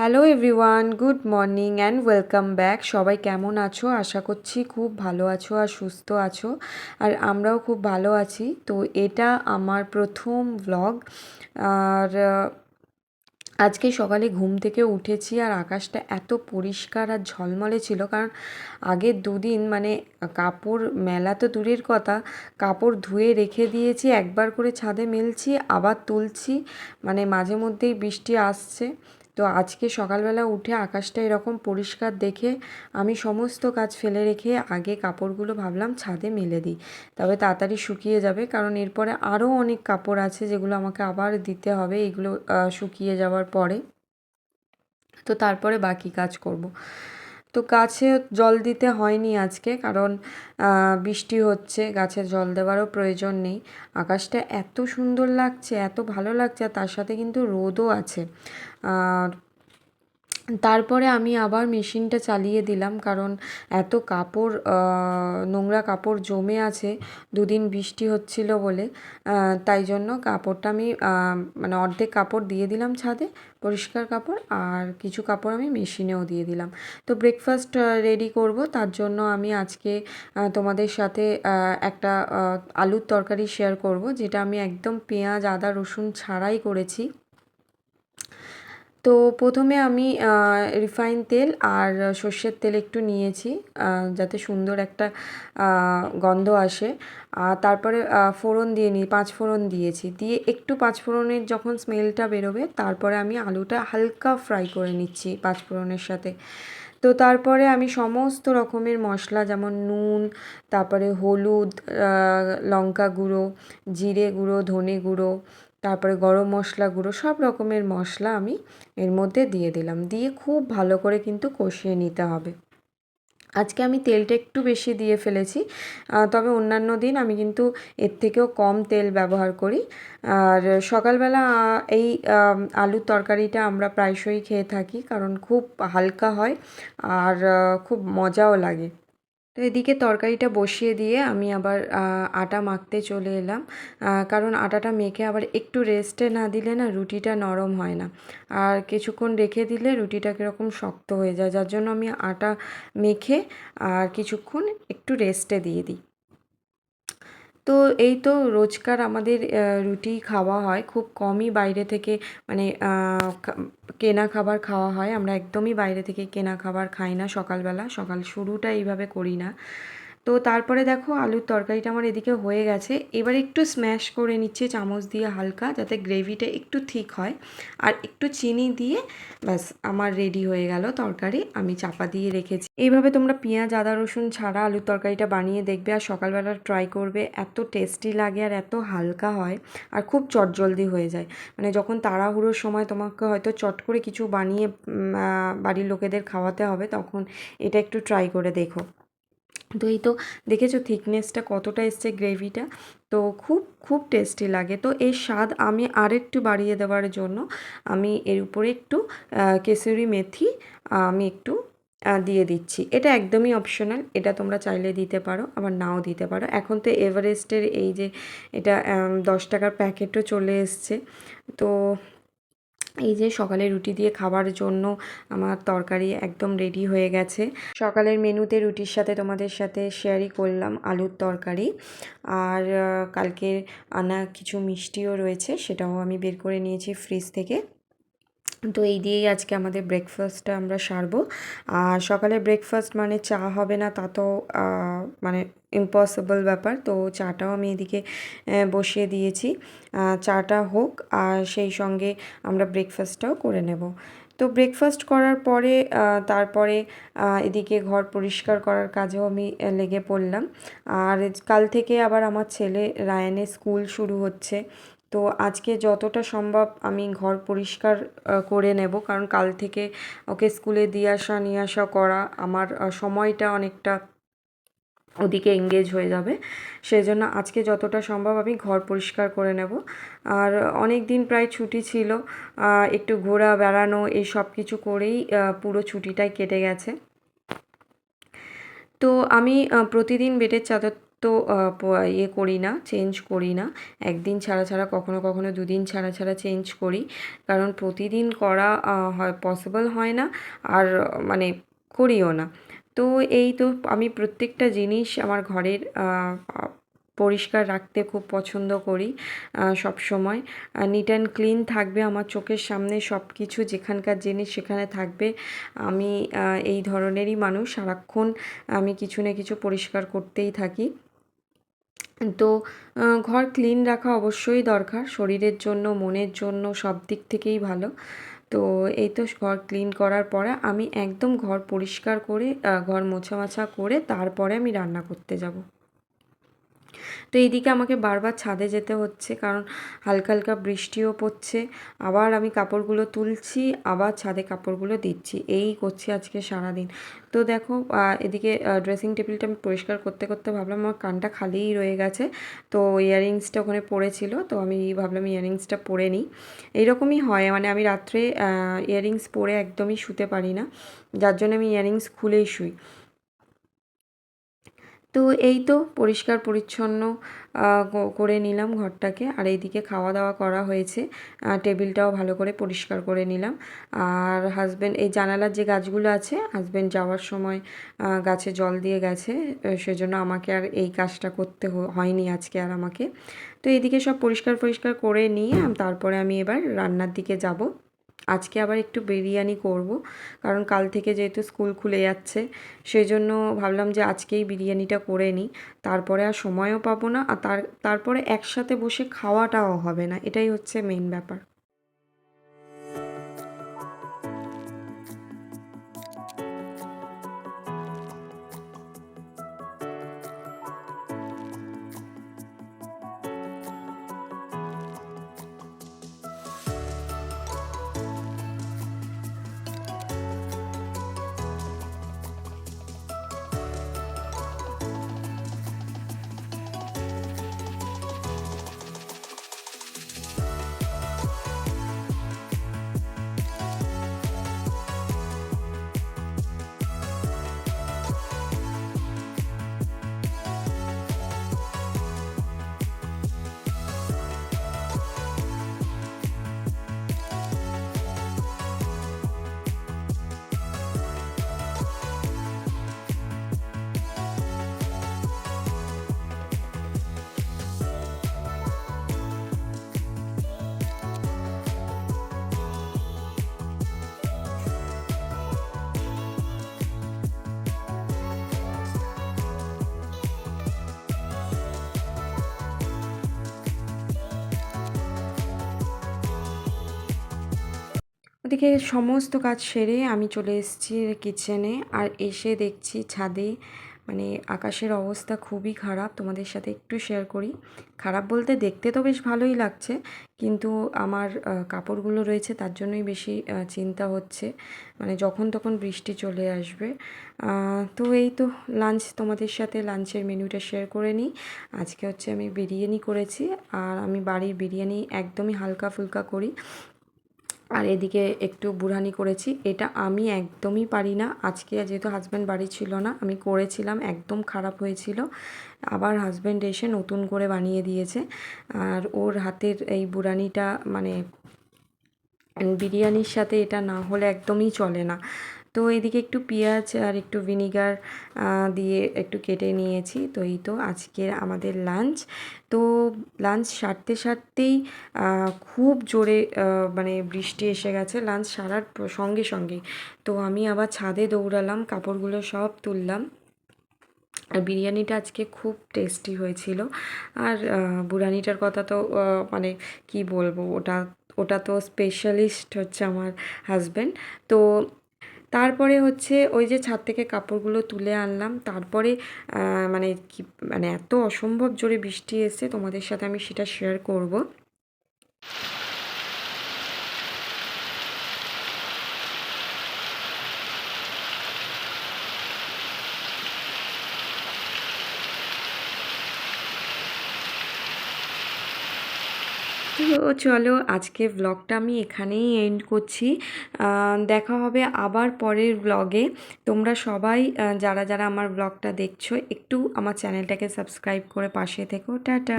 Hello everyone good morning and welcome back সবাই কেমন আছো? আশা করছি খুব ভালো আছো আর সুস্থ আছো। আর আমরাও খুব ভালো আছি। তো এটা আমার প্রথম ব্লগ আর আজকে সকালে ঘুম থেকে উঠেছি আর আকাশটা এত পরিষ্কার আর ঝলমলে ছিল। কারণ আগের দুদিন মানে কাপড় মেলা তো দূরের কথা, কাপড় ধুয়ে রেখে দিয়েছি, একবার করে ছাদে মেলছি, আবার তুলছি। মানে মাঝে মধ্যেই বৃষ্টি আসছে। তো আজকে সকালবেলা উঠে আকাশটা এরকম পরিষ্কার দেখে আমি সমস্ত কাজ ফেলে রেখে আগে কাপড়গুলো ভাবলাম ছাদে মেলে দিই। তবে তাড়াতাড়ি শুকিয়ে যাবে কারণ এরপরে আরও অনেক কাপড় আছে যেগুলো আমাকে আবার দিতে হবে, এগুলো শুকিয়ে যাওয়ার পরে। তো তারপরে বাকি কাজ করব। তো গাছে জল দিতে হয়নি আজকে, কারণ বৃষ্টি হচ্ছে, গাছে জল দেওয়ারও প্রয়োজন নেই। আকাশটা এত সুন্দর লাগছে, এত ভালো লাগছে তার সাথে কিন্তু রোদও আছে। আর তারপরে আমি আবার মেশিনটা চালিয়ে দিলাম, কারণ এত কাপড় নোংরা কাপড় জমে আছে, দুদিন বৃষ্টি হচ্ছিল বলে। তাই জন্য কাপড়টা আমি মানে অর্ধেক কাপড় দিয়ে দিলাম ছাদে, পরিষ্কার কাপড়, আর কিছু কাপড় আমি মেশিনেও দিয়ে দিলাম। তো ব্রেকফাস্ট রেডি করব, তার জন্য আমি আজকে তোমাদের সাথে একটা আলুর তরকারি শেয়ার করব, যেটা আমি একদম পেঁয়াজ, আদা, রসুন ছাড়াই করেছি। তো প্রথমে আমি রিফাইন তেল আর সর্ষের তেল একটু নিয়েছি যাতে সুন্দর একটা গন্ধ আসে। আর তারপরে ফোড়ন দিয়ে নিই পাঁচ ফোড়ন দিয়েছি। দিয়ে একটু পাঁচ ফোড়নের যখন স্মেলটা বেরোবে, তারপরে আমি আলুটা হালকা ফ্রাই করে নিচ্ছি পাঁচ ফোড়নের সাথে। তো তারপরে আমি সমস্ত রকমের মশলা, যেমন নুন, তারপরে হলুদ লঙ্কা গুঁড়ো, জিরে গুঁড়ো, ধনে গুঁড়ো তারপরে গরম মশলা গুঁড়ো, সব রকমের মশলা আমি এর মধ্যে দিয়ে দিলাম। দিয়ে খুব ভালো করে কিন্তু কষিয়ে নিতে হবে। আজকে আমি তেলটা একটু বেশি দিয়ে ফেলেছি। তবে অন্যান্য দিন আমি কিন্তু এর থেকেও কম তেল ব্যবহার করি। আর সকালবেলা এই আলুর তরকারিটা আমরা প্রায়শই খেয়ে থাকি কারণ খুব হালকা হয় আর খুব মজাও লাগে। তো এদিকে তরকারিটা বসিয়ে দিয়ে আমি আবার আটা মাখতে চলে এলাম। কারণ আটাটা মেখে আবার একটু রেস্টে না দিলে না রুটিটা নরম হয় না। আর কিছুক্ষণ রেখে দিলে রুটিটা কীরকম শক্ত হয়ে যায়। যার জন্য আমি আটা মেখে আর কিছুক্ষণ একটু রেস্টে দিয়ে দিই। তো এই তো রোজকার আমাদের রুটি খাওয়া হয়। খুব কমই বাইরে থেকে মানে কেনা খাবার খাওয়া হয়। আমরা একদমই বাইরে থেকে কেনা খাবার খাই না সকালবেলা। সকাল শুরুটা এইভাবে করি না। তো তারপরে দেখো আলুর তরকারিটা আমার এদিকে হয়ে গেছে। এবার একটু স্ম্যাশ করে নিচ্ছে, চামচ দিয়ে হালকা, যাতে গ্রেভিটা একটু ঠিক হয়। আর একটু চিনি দিয়ে ব্যাস, আমার রেডি হয়ে গেল তরকারি, আমি চাপা দিয়ে রেখেছি। এইভাবে তোমরা পেঁয়াজ, আদা, রসুন ছাড়া আলুর তরকারিটা বানিয়ে দেখবে আর সকালবেলা ট্রাই করবে, এত টেস্টি লাগে আর এত হালকা হয় আর খুব চটজলদি হয়ে যায়। মানে যখন তাড়াহুড়োর সময় তোমাকে হয়তো চট করে কিছু বানিয়ে বাড়ির লোকেদের খাওয়াতে হবে, তখন এটা একটু ট্রাই করে দেখো। তো এই তো দেখেছ থিকনেসটা কতটা এসছে গ্রেভিটা তো খুব খুব টেস্টি লাগে। তো এর স্বাদ আমি আরেকটু বাড়িয়ে দেওয়ার জন্য আমি এর উপরে একটু কেসুরি মেথি আমি একটু দিয়ে দিচ্ছি। এটা একদমই অপশনাল এটা তোমরা চাইলে দিতে পারো, আবার নাও দিতে পারো। এখন তো এভারেস্টের এই যে এটা দশ টাকার প্যাকেটও চলে এসছে। তো এই যে সকালে রুটি দিয়ে খাবার জন্য আমার তরকারি একদম রেডি হয়ে গেছে। সকালের মেনুতে রুটির সাথে তোমাদের সাথে শেয়ারই করলাম আলুর তরকারি। আর কালকের আনা কিছু মিষ্টিও রয়েছে, সেটাও আমি বের করে নিয়েছি ফ্রিজ থেকে। তো এই দিয়েই আজকে আমাদের ব্রেকফাস্টটা আমরা সারবো। আর সকালে ব্রেকফাস্ট মানে চা হবে না, তা তো মানে ইম্পসিবল ব্যাপার। তো চাটাও আমি এদিকে বসিয়ে দিয়েছি। চাটা হোক, আর সেই সঙ্গে আমরা ব্রেকফাস্টটাও করে নেব। তো ব্রেকফাস্ট করার পরে তারপরে এদিকে ঘর পরিষ্কার করার কাজেও আমি লেগে পড়লাম। আর কাল থেকে আবার আমার ছেলে রায়ানের স্কুল শুরু হচ্ছে। তো আজকে যতটা সম্ভব আমি ঘর পরিষ্কার করে নেব। কারণ কাল থেকে ওকে স্কুলে দিয়ে আসা, নিয়ে আসা করা আমার সময়টা অনেকটা ওদিকে এঙ্গেজ হয়ে যাবে। সেই জন্য আজকে যতটা সম্ভব আমি ঘর পরিষ্কার করে নেব। আর অনেক দিন প্রায় ছুটি ছিল একটু ঘোরা, বেড়ানো এই সব কিছু করেই পুরো ছুটিটাই কেটে গেছে। তো আমি প্রতিদিন বেডের চাদর তো ইয়ে করি না চেঞ্জ করি না। একদিন ছাড়া ছাড়া, কখনো কখনো দুদিন ছাড়া ছাড়া চেঞ্জ করি। কারণ প্রতিদিন করা হয় পসিবল হয় না, আর মানে করিও না। তো, এই তো আমি প্রত্যেকটা জিনিস আমার ঘরের পরিষ্কার রাখতে খুব পছন্দ করি সব সময়। নিট অ্যান্ড ক্লিন থাকবে আমার চোখের সামনে, সব কিছু যেখানকার জিনিস সেখানে থাকবে। আমি এই ধরনেরই মানুষ, সারাক্ষণ আমি কিছু না কিছু পরিষ্কার করতেই থাকি। তো ঘর ক্লিন রাখা অবশ্যই দরকার। শরীরের জন্য, মনের জন্য, সব দিক থেকেই ভালো। তো, এই তো ঘর ক্লিন করার পরে আমি একদম ঘর পরিষ্কার করে ঘর মোছা মাছা করে তারপরে আমি রান্না করতে যাব। তো এইদিকে আমাকে বারবার ছাদে যেতে হচ্ছে, কারণ হালকা হালকা বৃষ্টিও পড়ছে। আবার আমি কাপড়গুলো তুলছি, আবার ছাদে কাপড়গুলো দিচ্ছি। এই করছি আজকে সারাদিন। তো দেখো এদিকে ড্রেসিং টেবিলটা আমি পরিষ্কার করতে করতে ভাবলাম, আমার কানটা খালিই রয়ে গেছে। তো ইয়াররিংসটা ওখানে পড়েছিল, তো আমি ভাবলাম ইয়াররিংসটা পরে নিই। এইরকমই হয় মানে আমি রাত্রে ইয়াররিংস পরে একদমই শুতে পারি না। যার জন্য আমি ইয়াররিংস খুলেই শুই। তো এই তো পরিষ্কার, পরিচ্ছন্ন করে নিলাম ঘরটাকে। আর এইদিকে খাওয়া দাওয়া করা হয়েছে। টেবিলটাও ভালো করে পরিষ্কার করে নিলাম। আর হাজব্যান্ড এই জানালার যে গাছগুলো আছে হাজব্যান্ড যাওয়ার সময় গাছে জল দিয়ে গেছে। সেজন্য আমাকে আর এই কাজটা করতে হয়নি আজকে আর আমাকে। তো এইদিকে সব পরিষ্কার পরিষ্কার করে নিয়ে, তারপরে আমি এবার রান্নার দিকে যাব। আজকে আবার একটু বিরিয়ানি করব, কারণ কাল থেকে যেহেতু স্কুল খুলে যাচ্ছে সেই জন্য ভাবলাম যে আজকেই বিরিয়ানিটা করে নিই। তারপরে আর সময়ও পাবো না, আর তার, তারপরে একসাথে বসে খাওয়াটাও হবে না, এটাই হচ্ছে মেন ব্যাপার। ওদিকে সমস্ত কাজ সেরে আমি চলে এসেছি কিচেনে আর এসে দেখছি ছাদে মানে আকাশের অবস্থা খুবই খারাপ। তোমাদের সাথে একটু শেয়ার করি। খারাপ বলতে দেখতে তো বেশ ভালোই লাগছে, কিন্তু আমার কাপড়গুলো রয়েছে তার জন্যই বেশি চিন্তা হচ্ছে। মানে যখন তখন বৃষ্টি চলে আসবে। তো এই তো লাঞ্চ তোমাদের সাথে লাঞ্চের মেনুটা শেয়ার করে নিই। আজকে হচ্ছে আমি বিরিয়ানি করেছি, আর আমি বাড়ির বিরিয়ানি একদমই হালকা ফুলকা করি। আর এদিকে একটু বুড়ানি করেছি। এটা আমি একদমই পারি না। আজকে যেহেতু হাজব্যান্ড বাড়ি ছিল না, আমি করেছিলাম, একদম খারাপ হয়েছিল। আবার হাজব্যান্ড এসে নতুন করে বানিয়ে দিয়েছে। আর ওর হাতের এই বুড়ানিটা মানে বিরিয়ানির সাথে এটা না হলে একদমই চলে না। তো এদিকে একটু পেঁয়াজ আর একটু ভিনিগার দিয়ে একটু কেটে নিয়েছি। তো এই তো আজকের আমাদের লাঞ্চ তো লাঞ্চ সারতে সারতেই খুব জোরে মানে বৃষ্টি এসে গেছে। লাঞ্চ সারার সঙ্গে সঙ্গে। তো আমি আবার ছাদে দৌড়ালাম কাপড়গুলো সব তুললাম। আর বিরিয়ানিটা আজকে খুব টেস্টি হয়েছিল। আর আহ, বুড়ানিটার কথা তো মানে কি বলব ওটা ওটা তো স্পেশালিস্ট হচ্ছে আমার হাজব্যান্ড তো তারপরে হচ্ছে ওই যে ছাদ থেকে কাপড়গুলো তুলে আনলাম। তারপরে মানে কি মানে এত অসম্ভব জোরে বৃষ্টি এসে তোমাদের সাথে আমি সেটা শেয়ার করব। তো চলো আজকে ব্লগটা আমি এখানেই এন্ড করছি। দেখা হবে আবার পরের ব্লগে তোমরা সবাই যারা যারা আমার ব্লগটা দেখছ, একটু আমার চ্যানেলটাকে সাবস্ক্রাইব করে পাশে থেকো। টাটা।